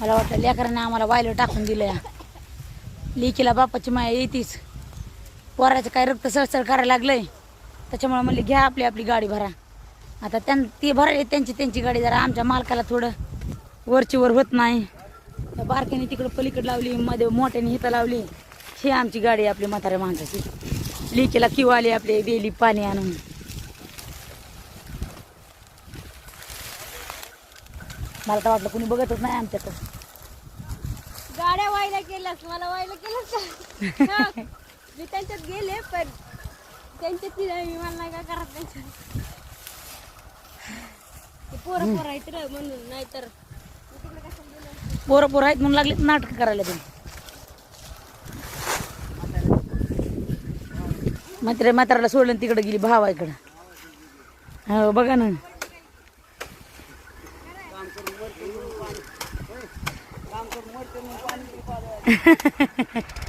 मला वाटलं लेकरांनी आम्हाला वायलं टाकून दिलं. या लेकीला बापाची माया येतीच. पोराचं काय रक्त सळसळ करायला लागलंय. त्याच्यामुळे म्हणले घ्या आपली आपली गाडी भरा. आता त्यां ती भरायला त्यांची त्यांची गाडी जरा आमच्या मालकाला थोडं वरची वर होत नाही. त्या बारक्याने तिकडं पलीकडे लावली मध्ये मोठ्याने हिथं लावली. ही आमची गाडी आहे आपली म्हाताऱ्या माणसाची. लिकीला किव आली आपली बेली पाणी आणून. मला तर वाटलं कुणी बघतच नाही आमच्याकडं गाड्या व्हायला केल्यास मला व्हायला का? हा. मी त्यांच्यात गेले पण त्यांच्यात नाही, मी मला नाही काय करत त्यांच्यात ते पोरं पोरं आहेत रे म्हणून नाहीतर मी तिकडे कशाला गेले असते. पोरं पोरं आहेत म्हणून लागले नाटक करायला ते म्हातारे म्हाताऱ्याला सोडलं आणि तिकडे गेली भावाकडं हो बघा ना Hahaha.